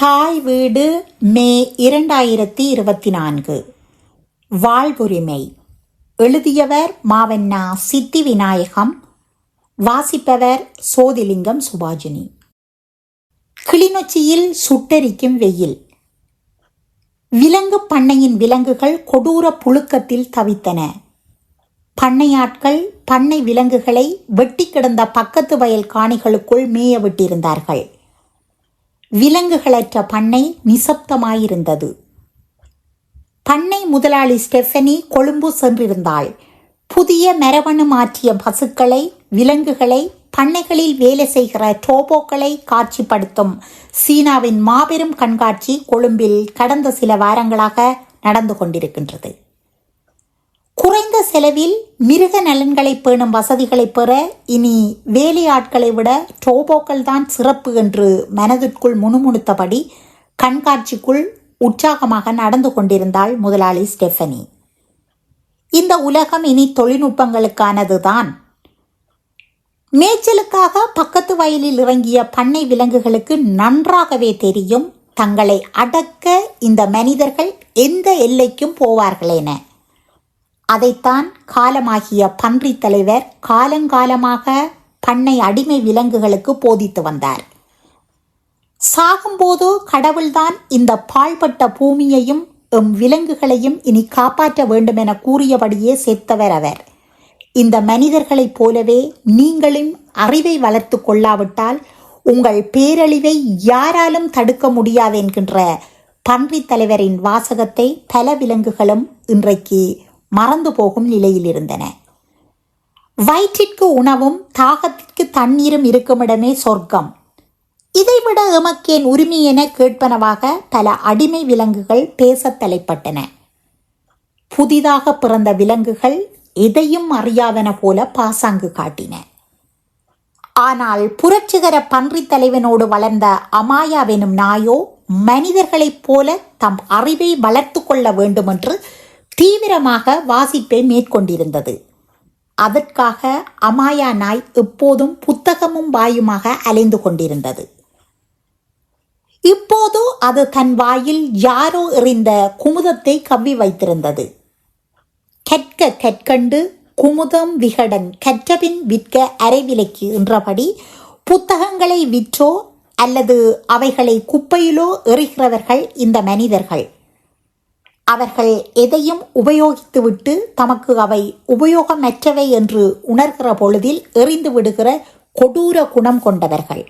தாய் வீடு மே இரண்டாயிரத்தி இருபத்தி நான்கு வாழ்வுரிமை. எழுதியவர் மாவண்ணா சித்தி விநாயகம் வாசிப்பவர் சோதிலிங்கம் சுபாஜினி. கிளிநொச்சியில் சுட்டரிக்கும் வெயில். விலங்கு பண்ணையின் விலங்குகள் கொடூர புழுக்கத்தில் தவித்தன. பண்ணையாட்கள் பண்ணை விலங்குகளை வெட்டி கிடந்த பக்கத்து வயல் காணிகளுக்குள் மேய விட்டிருந்தார்கள். விலங்குகளற்ற பண்ணை நிசப்தமாயிருந்தது. பண்ணை முதலாளி ஸ்டெஃபனி கொழும்பு சென்றிருந்தாள். புதிய மரபணு மாற்றிய பசுக்களை விலங்குகளை பண்ணைகளில் வேலை செய்கிற டோபோக்களை காட்சிப்படுத்தும் சீனாவின் மாபெரும் கண்காட்சி கொழும்பில் கடந்த சில வாரங்களாக நடந்து கொண்டிருக்கின்றது. குறைந்த செலவில் மிருக நலன்களை பேணும் வசதிகளை பெற இனி வேலையாட்களை விட டோபோக்கள் தான் சிறப்பு என்று மனதிற்குள் முணுமுணுத்தபடி கண்காட்சிக்குள் உற்சாகமாக நடந்து கொண்டிருந்தாள் முதலாளி ஸ்டெஃபனி. இந்த உலகம் இனி தொழில்நுட்பங்களுக்கானதுதான் மேய்ச்சலுக்காக பக்கத்து வயலில் இறங்கிய பண்ணை விலங்குகளுக்கு நன்றாகவே தெரியும் தங்களை அடக்க இந்த மனிதர்கள் எந்த எல்லைக்கும் போவார்களேன. அதைத்தான் காலமாகிய பன்றி தலைவர் காலங்காலமாக பண்ணை அடிமை விலங்குகளுக்கு போதித்து வந்தார். சாகும்போது கடவுள்தான் இந்த பாழ்பட்ட பூமியையும் எம் விலங்குகளையும் இனி காப்பாற்ற வேண்டும் என கூறியபடியே செத்தவர் அவர். இந்த மனிதர்களைப் போலவே நீங்களும் அறிவை வளர்த்து கொள்ளாவிட்டால் உங்கள் பேரழிவை யாராலும் தடுக்க முடியாது என்கின்ற பன்றி தலைவரின் வாசகத்தை பல விலங்குகளும் இன்றைக்கு மறந்து போகும் நிலையில் இருந்தன வயிற்றிற்கு உணவும் தாகத்திற்கு தண்ணீரும் இருக்குமிடமே சொர்க்கம். இதைவிட எமக்கேன் உரிமை என கேட்பனவாக பல அடிமை விலங்குகள் பேசத் தலைப்பட்டன. புதிதாக பிறந்த விலங்குகள் எதையும் அறியாதன போல பாசாங்கு காட்டின. ஆனால் புரட்சிகர பன்றி தலைவனோடு வளர்ந்த அமாயாவெனும் நாயோ மனிதர்களைப் போல தம் அறிவை வளர்த்து கொள்ள வேண்டுமென்று தீவிரமாக வாசிப்பை மேற்கொண்டிருந்தது. அதற்காக அமாயா நாய் எப்போதும் புத்தகமும் வாயுமாக அலைந்து கொண்டிருந்தது. இப்போது அது தன் வாயில் யாரோ எறிந்த குமுதத்தை கவ்வி வைத்திருந்தது. கற்க கற்கண்டு குமுதம் விகடன் கற்றபின் விற்க அரைவிலைக்கு என்றபடி புத்தகங்களை விற்றோ அல்லது அவைகளை குப்பையிலோ எறிகிறவர்கள் இந்த மனிதர்கள். அவர்கள் எதையும் உபயோகித்துவிட்டு தமக்கு அவை உபயோகமற்றவை என்று உணர்கிற பொழுதில் எறிந்து விடுகிற கொடூர குணம் கொண்டவர்கள்.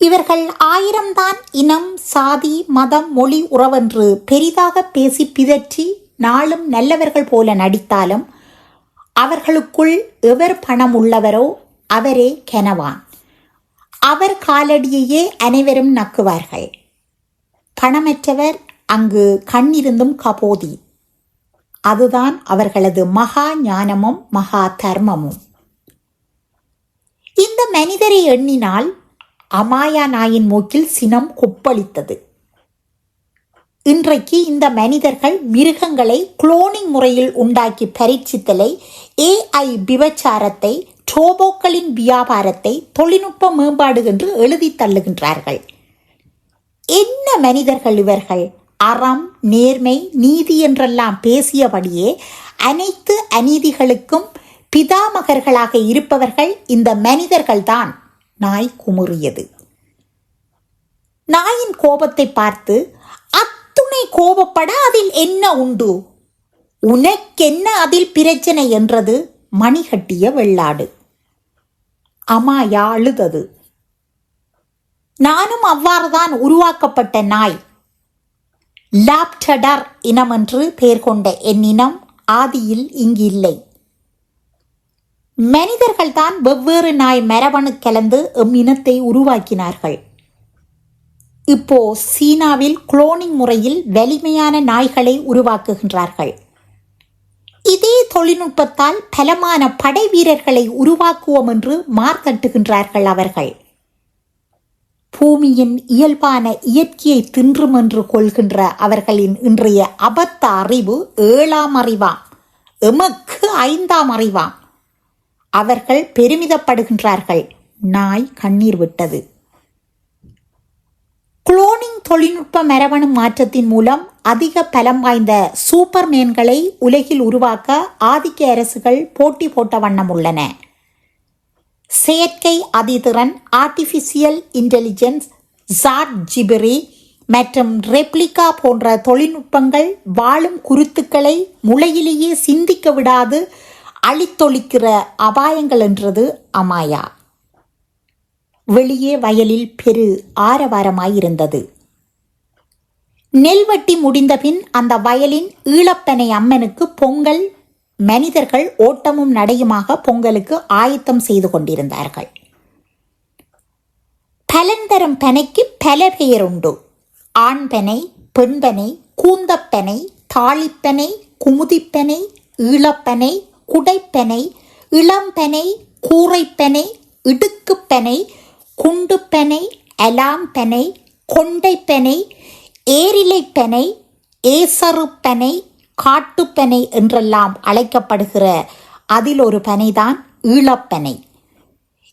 இவர்கள் ஆயிரம்தான் இனம் சாதி மதம் மொழி உறவென்று பெரிதாக பேசி பிதற்றி நாளும் நல்லவர்கள் போல நடித்தாலும் அவர்களுக்குள் எவர் பணம் உள்ளவரோ அவரே கெனவான். அவர் காலடியையே அனைவரும் நக்குவார்கள். பணமற்றவர் அங்கு கண்ணிருந்தும் கபோதி. அதுதான் அவர்களது மகா ஞானமும் மகா தர்மமும். இந்த மனிதரை எண்ணினால் அமாயா நாயின் மூக்கில் சினம் கொப்பளித்தது. இன்றைக்கு இந்த மனிதர்கள் மிருகங்களை குளோனிங் முறையில் உண்டாக்கி பரீட்சித்தலை ஏஐ விபச்சாரத்தை டோபோக்களின் வியாபாரத்தை தொழில்நுட்ப மேம்பாடு என்று எழுதி தள்ளுகின்றார்கள். என்ன மனிதர்கள் இவர்கள்? அறம் நேர்மை நீதி என்றெல்லாம் பேசியபடியே அனைத்து அநீதிகளுக்கும் பிதாமகர்களாக இருப்பவர்கள் இந்த மனிதர்கள்தான் நாய் குமுறியது. நாயின் கோபத்தை பார்த்து அத்துணை கோபப்பட அதில் என்ன உண்டு? உனக்கென்ன அதில் பிரச்சனை? என்றது மணிகட்டிய வெள்ளாடு. அமாயா அழுதது. நானும் அவ்வாறுதான் உருவாக்கப்பட்ட நாய். லாப்டடர் இனமென்று பெயர் கொண்ட என் இனம் ஆதியில் இங்கு இல்லை மனிதர்கள்தான் வெவ்வேறு நாய் மரபணு கலந்து எம் இனத்தை உருவாக்கினார்கள். இப்போ சீனாவில் குளோனிங் முறையில் வலிமையான நாய்களை உருவாக்குகின்றார்கள். இதே தொழில்நுட்பத்தால் பலமான படை வீரர்களை உருவாக்குவோம் என்று மார்த்தட்டுகின்றார்கள் அவர்கள். பூமியின் இயல்பான இயற்கையை தின்றும் என்று கொள்கின்ற அவர்களின் இன்றைய அபத்த அறிவு ஏழாம் அறிவாம். எமக்கு ஐந்தாம் அறிவாம். அவர்கள் பெருமிதப்படுகின்றார்கள். நாய் கண்ணீர் விட்டது. குளோனிங் தொழில்நுட்ப மரபணு மாற்றத்தின் மூலம் அதிக பலம் வாய்ந்த சூப்பர்மேன்களை உலகில் உருவாக்க ஆதிக்க அரசுகள் போட்டி போட்ட வண்ணம் உள்ளன. செயற்கை அதிதிறன் ஆர்டிஃபிஷியல் இன்டெலிஜென்ஸ் ஜாட் ஜிபிரி மற்றும் ரெப்ளிகா போன்ற தொழில்நுட்பங்கள் வாழும் குருத்துக்களை முளையிலேயே சிந்திக்க விடாது அழித்தொழிக்கிற அபாயங்கள் என்றது அமாயா. வெளியே வயலில் பெரு ஆரவாரமாயிருந்தது. நெல்வட்டி முடிந்தபின் அந்த வயலின் ஈழப்பனை அம்மனுக்கு பொங்கல் மனிதர்கள் ஓட்டமும் நடையுமாக பொங்கலுக்கு ஆயத்தம் செய்து கொண்டிருந்தார்கள். பலந்தரும் பனைக்கு பல பெயர் உண்டு ஆண்பனை பெண்பனை கூந்தப்பனை தாளிப்பனை குமுதிப்பனை ஈழப்பனை குடைப்பனை இளம்பனை கூரைப்பனை இடுக்குப்பனை குண்டுப்பனை அலாம்பனை கொண்டைப்பனை ஏரிலைப்பனை ஏசருப்பனை காட்டுப்பனை என்றெல்லாம் அழைக்கப்படுகிற அதில் ஒரு பனைதான் ஈழப்பனை.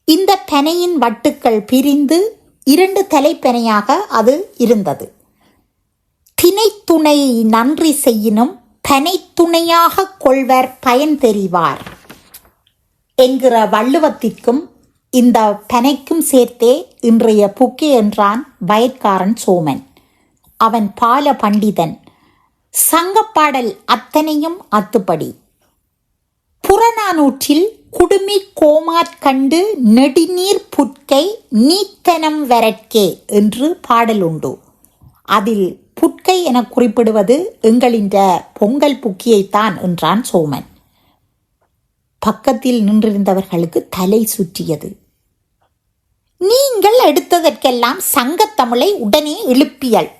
இந்த பனையின் வட்டுக்கள் பிரிந்து இரண்டு தலைப்பனையாக அது இருந்தது. திணைத்துணை நன்றி செய்யினும் பனைத்துணையாக கொள்வர் பயன் தெரிவார் என்கிற வள்ளுவத்திற்கும் இந்த பனைக்கும் சேர்த்தே இன்றைய புக்கே என்றான் வயற்காரன் சோமன். அவன் பால பண்டிதன். சங்கப்பாடல் அத்தனையும் அத்துப்படி. புறநானூற்றில் குடுமி கோமாற்கண்டு நெடுநீர் புட்கை நீத்தனம் வரற்கே என்று பாடல் உண்டு. அதில் புட்கை என குறிப்பிடுவது எங்களின் பொங்கல் புக்கியைத்தான் என்றான் சோமன். பக்கத்தில் நின்றிருந்தவர்களுக்கு தலை சுற்றியது. நீங்கள் எடுத்ததற்கெல்லாம் சங்கத்தமிழை உடனே எழுப்பியல்.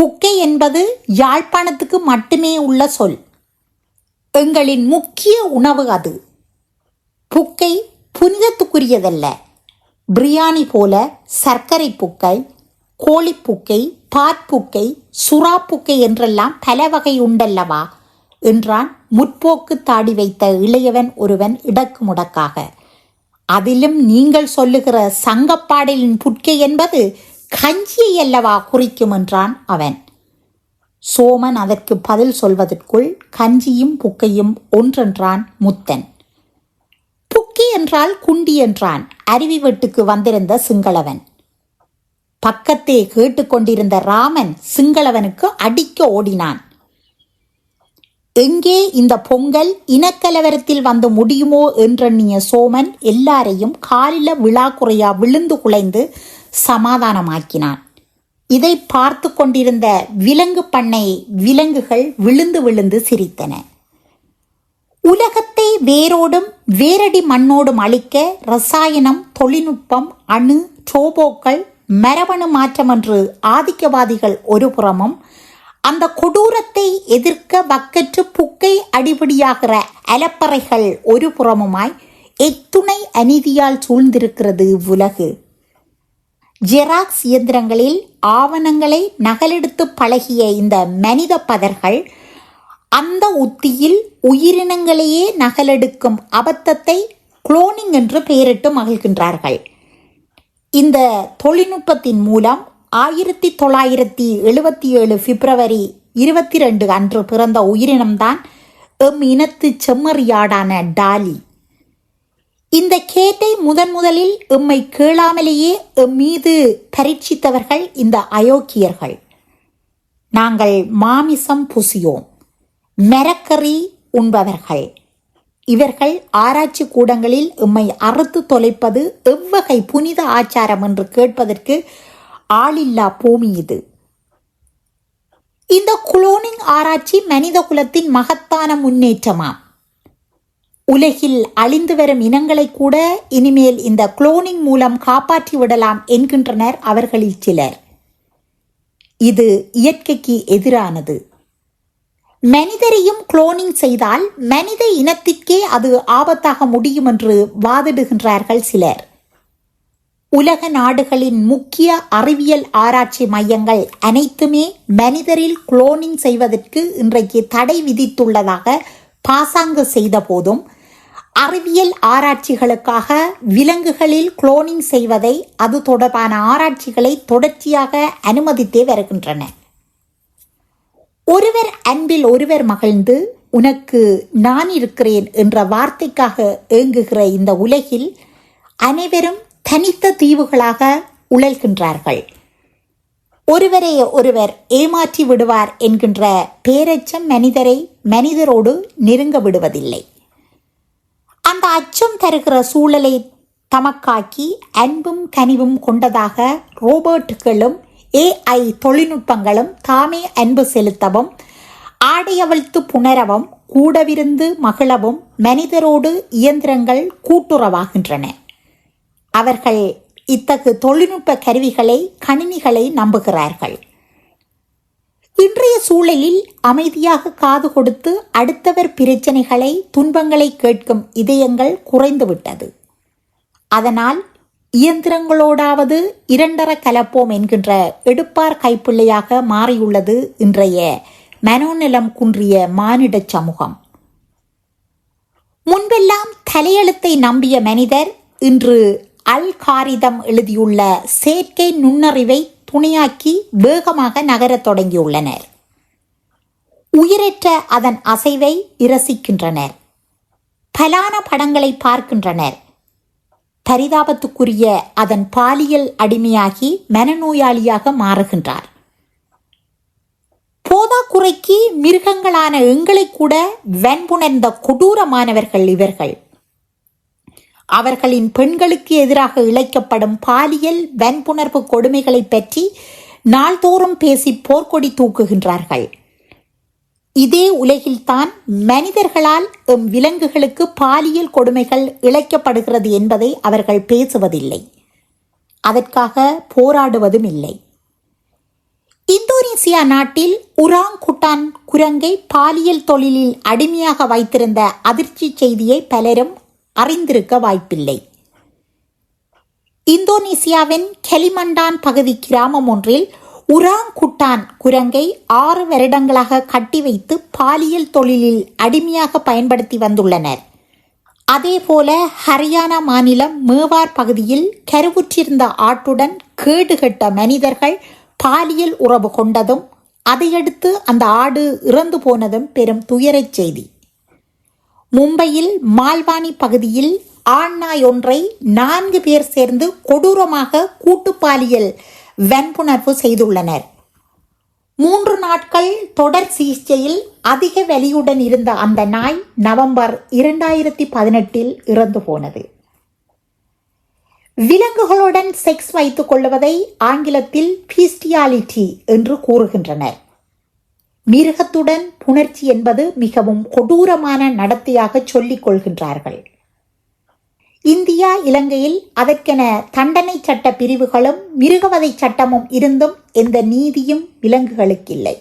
புக்கை என்பது யாழ்ப்பாணத்துக்கு மட்டுமே உள்ள சொல். எங்களின் முக்கிய உணவு அது. புக்கை புனிதத்துக்குரியதல்ல. பிரியாணி போல சர்க்கரை புக்கை கோழிப்புக்கை பாற்புக்கை சுறாப்புக்கை என்றெல்லாம் பல வகை உண்டல்லவா என்றான் முற்போக்கு தாடி வைத்த இளையவன் ஒருவன் இடக்கு முடக்காக. அதிலும் நீங்கள் சொல்லுகிற சங்கப்பாடலின் புட்கை என்பது கஞ்சியை அல்லவா குறிக்கும் என்றான் அவன். சோமன் அதற்கு பதில் சொல்வதற்குள் கஞ்சியும் புக்கையும் ஒன்றென்றான் முத்தன். புக்கி என்றால் குண்டி என்றான் அருவி வெட்டுக்கு வந்திருந்த சிங்களவன். பக்கத்தே கேட்டுக்கொண்டிருந்த ராமன் சிங்களவனுக்கு அடிக்க ஓடினான். எங்கே இந்த பொங்கல் இனக்கலவரத்தில் வந்து முடியுமோ என்றெண்ணிய சோமன் எல்லாரையும் காலில விழா குறையா விழுந்து குலைந்து சமாதானமாக்கினான். இதை பார்த்து கொண்டிருந்த விலங்கு பண்ணை விலங்குகள் விழுந்து விழுந்து சிரித்தன. உலகத்தை வேரோடும் வேரடி மண்ணோடும் அழிக்க ரசாயனம் தொழில்நுட்பம் அணு ரோபோக்கள் மரபணு மாற்றம் என்று ஆதிக்கவாதிகள் ஒரு புறமும் அந்த கொடூரத்தை எதிர்க்க வக்கற்று புக்கை அடிபடியாகிற அலப்பறைகள் ஒரு புறமுமாய் எத்துணை அநீதியால் சூழ்ந்திருக்கிறது உலகு. ஜெராக்ஸ் இயந்திரங்களில் ஆவணங்களை நகலெடுத்து பழகிய இந்த மனித பதர்கள் அந்த உத்தியில் உயிரினங்களையே நகலெடுக்கும் அபத்தத்தை குளோனிங் என்று பெயரிட்டு மகிழ்கின்றார்கள். இந்த தொழில்நுட்பத்தின் மூலம் ஆயிரத்தி தொள்ளாயிரத்தி எழுபத்தி ஏழு பிப்ரவரி இருபத்தி ரெண்டு அன்று பிறந்த உயிரினம்தான் எம் இனத்து செம்மறியாடான டாலி. இந்த கேட்டை முதன் முதலில் எம்மை கேளாமலேயே எம் மீது பரீட்சித்தவர்கள் இந்த அயோக்கியர்கள். நாங்கள் மாமிசம் புசியோம். மெரக்கறி உண்பவர்கள். இவர்கள் ஆராய்ச்சி கூடங்களில் எம்மை அறுத்து தொலைப்பது எவ்வகை புனித ஆச்சாரம் என்று கேட்பதற்கு ஆளில்லா பூமி இது. இந்த குளோனிங் ஆராய்ச்சி மனித குலத்தின் மகத்தான முன்னேற்றமாம் உலகில் அழிந்து வரும் இனங்களை கூட இனிமேல் இந்த குளோனிங் மூலம் காப்பாற்றி விடலாம் என்கின்றனர் அவர்களில் சிலர். இது இயற்கைக்கு எதிரானது. மனிதரையும் குளோனிங் செய்தால் மனித இனத்திற்கே அது ஆபத்தாக முடியும் என்று வாதிடுகின்றார்கள் சிலர். உலக நாடுகளின் முக்கிய அறிவியல் ஆராய்ச்சி மையங்கள் அனைத்துமே மனிதரில் குளோனிங் செய்வதற்கு இன்றைக்கு தடை விதித்துள்ளதாக பாசாங்கு செய்த போதும் அறிவியல் ஆராய்ச்சிகளுக்காக விலங்குகளில் குளோனிங் செய்வதை அது தொடர்பான ஆராய்ச்சிகளை தொடர்ச்சியாக அனுமதித்தே வருகின்றன. ஒருவர் அன்பில் ஒருவர் மகிழ்ந்து உனக்கு நான் இருக்கிறேன் என்ற வார்த்தைக்காக ஏங்குகிற இந்த உலகில் அனைவரும் தனித்த தீவுகளாக உழல்கின்றார்கள். ஒருவரை ஒருவர் ஏமாற்றி விடுவார் என்கின்ற பேரச்சம் மனிதரை மனிதரோடு நெருங்க விடுவதில்லை. அந்த அச்சம் தருகிற சூழலை தமக்காக்கி அன்பும் கனிவும் கொண்டதாக ரோபோட்டுகளும் ஏஐ தொழில்நுட்பங்களும் தாமே அன்பு செலுத்தவும் ஆடையவழ்த்து புணரவும் கூடவிருந்து மகிழவும் மனிதரோடு இயந்திரங்கள் கூட்டுறவாகின்றன. அவர்கள் இத்தகு தொழில்நுட்ப கருவிகளை கணினிகளை நம்புகிறார்கள். இன்றைய சூழலில் அமைதியாக காது கொடுத்து அடுத்தவர் பிரச்சனைகளை துன்பங்களை கேட்கும் இதயங்கள் குறைந்துவிட்டது. அதனால் இயந்திரங்களோடாவது இரண்டர கலப்போம் என்கின்ற எடுப்பார் கைப்பிள்ளையாக மாறியுள்ளது இன்றைய மனோநிலம் குன்றிய மானிட சமூகம். முன்பெல்லாம் தலையெழுத்தை நம்பிய மனிதர் இன்று அல் காரிதம் எழுதியுள்ள செயற்கை நுண்ணறிவை துணையாக்கி வேகமாக நகரத் தொடங்கியுள்ளனர். உயிரற்ற அதன் அசைவை இரசிக்கின்றனர். பலான படங்களை பார்க்கின்றனர். பரிதாபத்துக்குரிய அதன் பாலியல் அடிமையாகி மனநோயாளியாக மாறுகின்றார். போதாக்குறைக்கு மிருகங்களான எங்களை கூட வெண்புணர்ந்த கொடூரமானவர்கள் இவர்கள். அவர்களின் பெண்களுக்கு எதிராக இழைக்கப்படும் பாலியல் வன்புணர்வு கொடுமைகளை பற்றி நாள்தோறும் பேசி போர்க்கொடி தூக்குகின்றார்கள். இதே உலகில்தான் மனிதர்களால் எம் விலங்குகளுக்கு பாலியல் கொடுமைகள் இழைக்கப்படுகிறது என்பதை அவர்கள் பேசுவதில்லை. அதற்காக போராடுவதும் இல்லை. இந்தோனேசியா நாட்டில் உராங் குட்டான் குரங்கை பாலியல் தொழிலில் அடிமையாக வைத்திருந்த அதிர்ச்சி செய்தியை பலரும் அறிந்திருக்க வாய்ப்பில்லை. இந்தோனேசியாவின் கெலிமண்டான் பகுதி கிராமம் ஒன்றில் உராங்குட்டான் குரங்கை ஆறு வருடங்களாக கட்டி வைத்து பாலியல் தொழிலில் அடிமையாக பயன்படுத்தி வந்துள்ளனர். அதேபோல ஹரியானா மாநிலம் மேவார் பகுதியில் கருவுற்றிருந்த ஆட்டுடன் கேடுகட்ட மனிதர்கள் பாலியல் உறவு கொண்டதும் அதையடுத்து அந்த ஆடு இறந்து போனதும் பெரும் துயரச் செய்தி. மும்பையில் மால்வானி பகுதியில் ஆண் நாய் ஒன்றை நான்கு பேர் சேர்ந்து கொடூரமாக கூட்டுப்பாலியல் வன்புணர்வு செய்துள்ளனர். மூன்று நாட்கள் தொடர் சிகிச்சையில் அதிக வலியுடன் இருந்த அந்த நாய் நவம்பர் இரண்டாயிரத்தி பதினெட்டில் இறந்து போனது. விலங்குகளுடன் செக்ஸ் வைத்துக் கொள்வதை ஆங்கிலத்தில் பீஸ்டியாலிட்டி என்று கூறுகின்றனர். மிருகத்துடன் புணர்ச்சி என்பது மிகவும் கொடூரமான நடத்தையாக சொல்லிக் கொள்கின்றார்கள். இந்தியா இலங்கையில் அதற்கென தண்டனை சட்ட பிரிவுகளும் மிருகவதை சட்டமும் இருந்தும் எந்த நீதியும் விலங்குகளுக்கில்லை.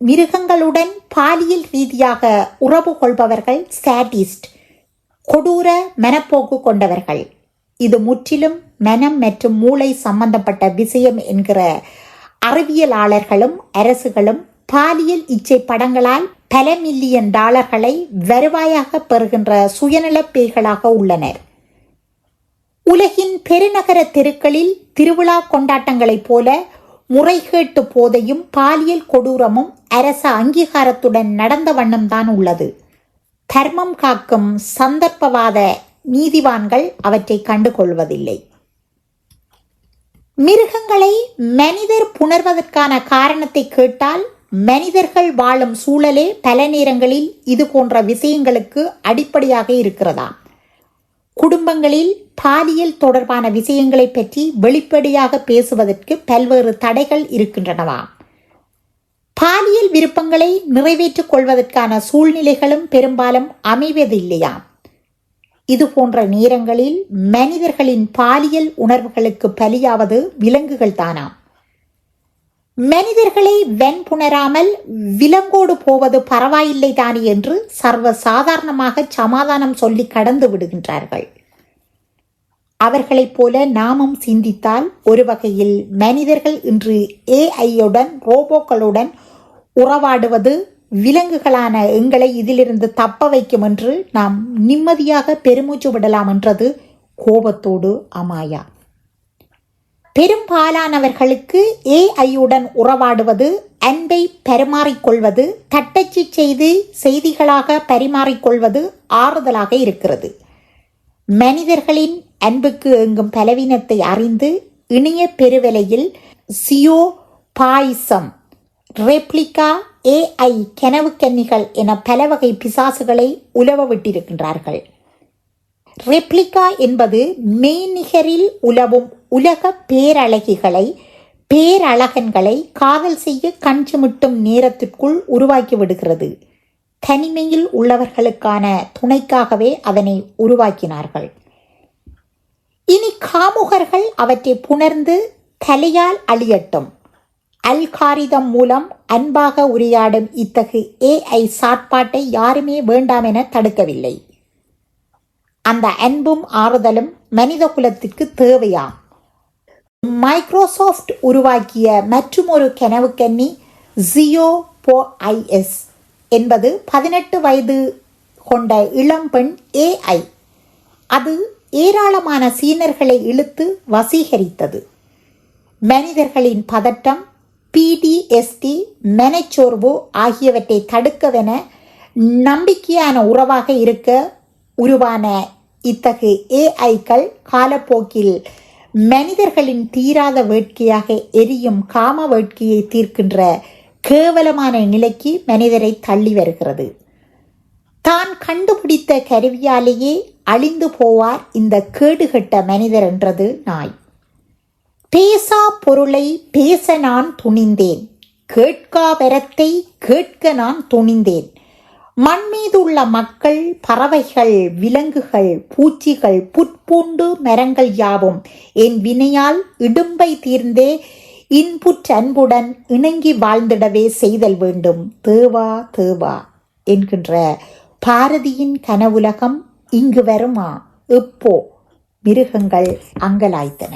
மிருகங்களுடன் பாலியல் ரீதியாக உறவு கொள்பவர்கள் சாட்டிஸ்ட் கொடூர மனப்போக்கு கொண்டவர்கள். இது முற்றிலும் மனம் மற்றும் மூளை சம்பந்தப்பட்ட விஷயம் என்கிற அறிவியலாளர்களும் அரசுகளும் பாலியல் இச்சை படங்களால் பல மில்லியன் டாலர்களை வருவாயாக பெறுகின்ற சுயநலப் பேய்களாக உள்ளனர். உலகின் பெருநகர தெருக்களில் திருவிழா கொண்டாட்டங்களைப் போல முறைகேட்டு போதையும் பாலியல் கொடூரமும் அரச அங்கீகாரத்துடன் நடந்த வண்ணம்தான் உள்ளது. தர்மம் காக்கும் சந்தர்ப்பவாத நீதிவான்கள் அவற்றை கண்டுகொள்வதில்லை. மிருகங்களை மனிதர் புணர்வதற்கான காரணத்தை கேட்டால் மனிதர்கள் வாழும் சூழலே பல நேரங்களில் இது போன்ற விஷயங்களுக்கு அடிப்படையாக இருக்கிறதா? குடும்பங்களில் பாலியல் தொடர்பான விஷயங்களை பற்றி வெளிப்படையாக பேசுவதற்கு பல்வேறு தடைகள் இருக்கின்றனவா? பாலியல் விருப்பங்களை நிறைவேற்றிக் கொள்வதற்கான சூழ்நிலைகளும் பெரும்பாலும் அமைவதில்லையா? இது போன்ற நேரங்களில் மனிதர்களின் பாலியல் உணர்வுகளுக்கு பலியாவது விலங்குகள் தானாம் மனிதர்களை வெண்புணராமல் விலங்கோடு போவது பரவாயில்லை தானே என்று சர்வ சாதாரணமாக சமாதானம் சொல்லி கடந்து விடுகின்றார்கள். அவர்களைப் போல நாமும் சிந்தித்தால் ஒரு வகையில் மனிதர்கள் இன்று ஏஐயுடன் ரோபோக்களுடன் உறவாடுவது விலங்குகளான எங்களை இதிலிருந்து தப்ப வைக்கும் என்று நாம் நிம்மதியாக பெருமூச்சு விடலாம் என்றது கோபத்தோடு அமாயா பெரும்பாலானவர்களுக்கு ஏஐயுடன் உறவாடுவது அன்பை பரிமாறிக்கொள்வது தட்டச்சு செய்து செய்திகளாக பரிமாறிக்கொள்வது ஆறுதலாக இருக்கிறது. மனிதர்களின் அன்புக்கு எங்கும் பலவீனத்தை அறிந்து இணைய பெருவிலையில் சியோ பாய்சம் ரெப்ளிகா ஏஐ கனவு கன்னிகள் என பல வகை பிசாசுகளை உலவ விட்டிருக்கின்றார்கள். ரெப்ளிகா என்பது மெய்நிகரில் உலவும் உலக பேரழகிகளை பேரழகன்களை காதல் செய்ய கண் சிமிட்டும் நேரத்திற்குள் உருவாக்கி விடுகிறது. தனிமையில் உள்ளவர்களுக்கான துணைக்காகவே அதனை உருவாக்கினார்கள். இனி காமுகர்கள் அவற்றை புணர்ந்து தலையால் அழியட்டும். அல்காரிதம் மூலம் அன்பாக உரையாடும் இத்தகு ஏஐ சாட்பாட்டை யாருமே வேண்டாம் என தடுக்கவில்லை. அந்த அன்பும் ஆறுதலும் மனித குலத்திற்கு தேவையாம். மைக்ரோசாஃப்ட் உருவாக்கிய மற்றுமொரு கனவுக்கன்னி ஜியோ போ ஐஎஸ் என்பது பதினெட்டு வயது கொண்ட இளம்பெண் ஏஐ அது ஏராளமான சீனர்களை இழுத்து வசீகரித்தது. மனிதர்களின் பதட்டம் பிடிஎஸ்டி மெனச்சோர்வு ஆகியவற்றை தடுக்கவென நம்பிக்கையான உறவாக இருக்க உருவான இத்தகு ஏஐக்கள் காலப்போக்கில் மனிதர்களின் தீராத வேட்கையாக எரியும் காம வேட்கையை தீர்க்கின்ற கேவலமான நிலைக்கு மனிதரை தள்ளி வருகிறது. தான் கண்டுபிடித்த கருவியாலேயே அழிந்து போவார் இந்த கேடுகட்ட மனிதர் என்றது நாய். பேசா பொருளை பேச நான் துணிந்தேன் கேட்கா வரத்தை கேட்க நான் துணிந்தேன் மண் மீதுள்ள மக்கள் பறவைகள் விலங்குகள் பூச்சிகள் புற்பூண்டு மரங்கள் யாவும் என் வினையால் இடும்பை தீர்ந்தே இன்புற்றன்புடன் இணங்கி வாழ்ந்திடவே செய்தல் வேண்டும். தேவா தேவா என்கின்ற பாரதியின் கனவுலகம் இங்கு வருமா? எப்போ? மிருகங்கள் அங்கலாய்த்தன.